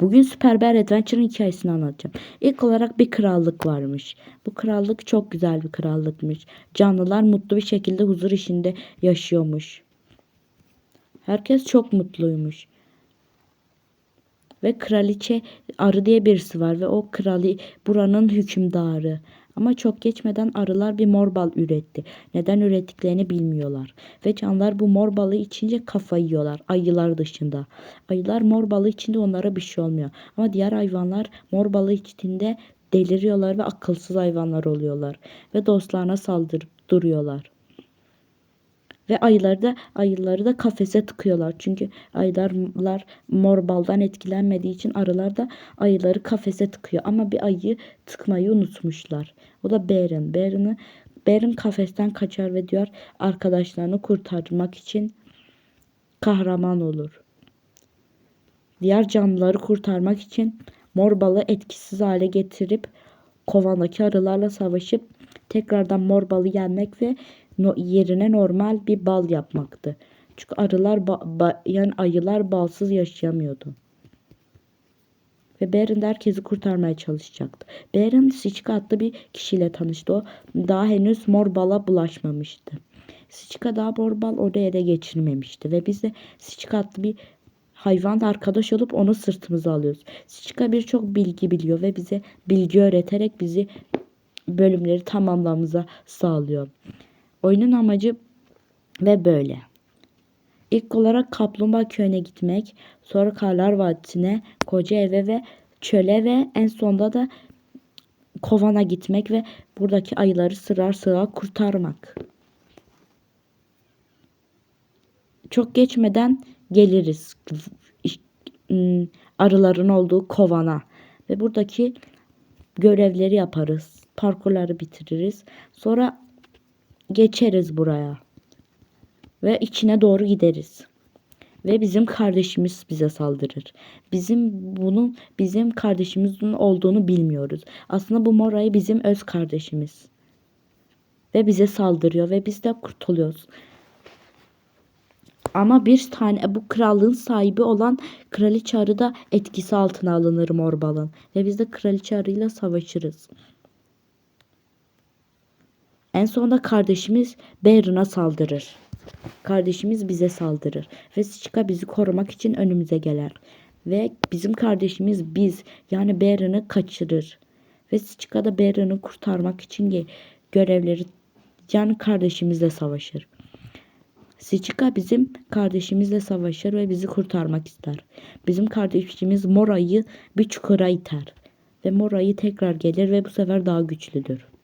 Bugün Süper Bear Adventure'ın hikayesini anlatacağım. İlk olarak bir krallık varmış. Bu krallık çok güzel bir krallıkmış. Canlılar mutlu bir şekilde huzur içinde yaşıyormuş. Herkes çok mutluymuş. Ve kraliçe arı diye birisi var ve o krali buranın hükümdarı. Ama çok geçmeden arılar bir mor bal üretti. Neden ürettiklerini bilmiyorlar. Ve canlılar bu mor balı içince kafa yiyorlar. Ayılar dışında. Ayılar mor balı içinde onlara bir şey olmuyor. Ama diğer hayvanlar mor balı içtiğinde deliriyorlar ve akılsız hayvanlar oluyorlar. Ve dostlarına saldırıp duruyorlar. Ve ayıları da ayıları da kafese tıkıyorlar. Çünkü ayılar mor baldan etkilenmediği için arılar da ayıları kafese tıkıyor. Ama bir ayı tıkmayı unutmuşlar. O da Beren. Beren'i Beren kafesten kaçar ve diyor arkadaşlarını kurtarmak için kahraman olur. Diğer canlıları kurtarmak için mor balı etkisiz hale getirip kovandaki arılarla savaşıp tekrardan mor balı yenmek ve no, yerine normal bir bal yapmaktı. Çünkü arılar ba, ba, yani ayılar balsız yaşayamıyordu. Ve de herkesi kurtarmaya çalışacaktı. Beren Siçka adlı bir kişiyle tanıştı. O daha henüz mor bala bulaşmamıştı. Siçka daha mor bal oraya ele geçirmemişti. Ve biz de Siçka adlı bir hayvanla arkadaş olup onu sırtımıza alıyoruz. Siçka birçok bilgi biliyor ve bize bilgi öğreterek bizi bölümleri tamamlamamıza sağlıyor. Oyunun amacı ve böyle. İlk olarak Kaplumbağa Köyü'ne gitmek, sonra Karlar Vadisi'ne, Koca Eve ve Çöle ve en sonunda da Kovan'a gitmek ve buradaki ayıları sırar sıra kurtarmak. Çok geçmeden geliriz arıların olduğu kovana ve buradaki görevleri yaparız. Parkurları bitiririz. Sonra geçeriz buraya. Ve içine doğru gideriz. Ve bizim kardeşimiz bize saldırır. Bizim bunun bizim kardeşimizin olduğunu bilmiyoruz. Aslında bu Mora'yı bizim öz kardeşimiz. Ve bize saldırıyor ve biz de kurtuluyoruz. Ama bir tane bu krallığın sahibi olan kraliçe arı da etkisi altına alınır Morbal'ın. Ve biz de kraliçe arıyla savaşırız. En sonunda kardeşimiz Berin'a saldırır. Kardeşimiz bize saldırır. Ve Siçka bizi korumak için önümüze gelir. Ve bizim kardeşimiz biz yani Berin'i kaçırır. Ve Siçka da Berin'i kurtarmak için görevleri yani kardeşimizle savaşır. Siçika bizim kardeşimizle savaşır ve bizi kurtarmak ister. Bizim kardeşimiz Mora'yı bir çukura iter. Ve Mora'yı tekrar gelir ve bu sefer daha güçlüdür.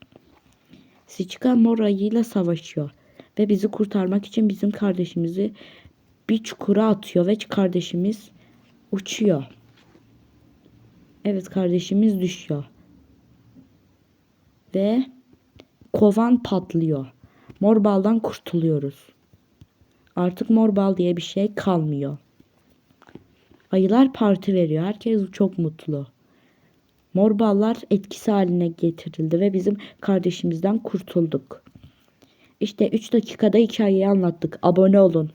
Siçika Mora'yla savaşıyor. Ve bizi kurtarmak için bizim kardeşimizi bir çukura atıyor ve kardeşimiz uçuyor. Evet kardeşimiz düşüyor. Ve kovan patlıyor. Mor baldan kurtuluyoruz. Artık mor bal diye bir şey kalmıyor. Ayılar parti veriyor. Herkes çok mutlu. Mor ballar etkisi haline getirildi ve bizim kardeşimizden kurtulduk. İşte 3 dakikada hikayeyi anlattık. Abone olun.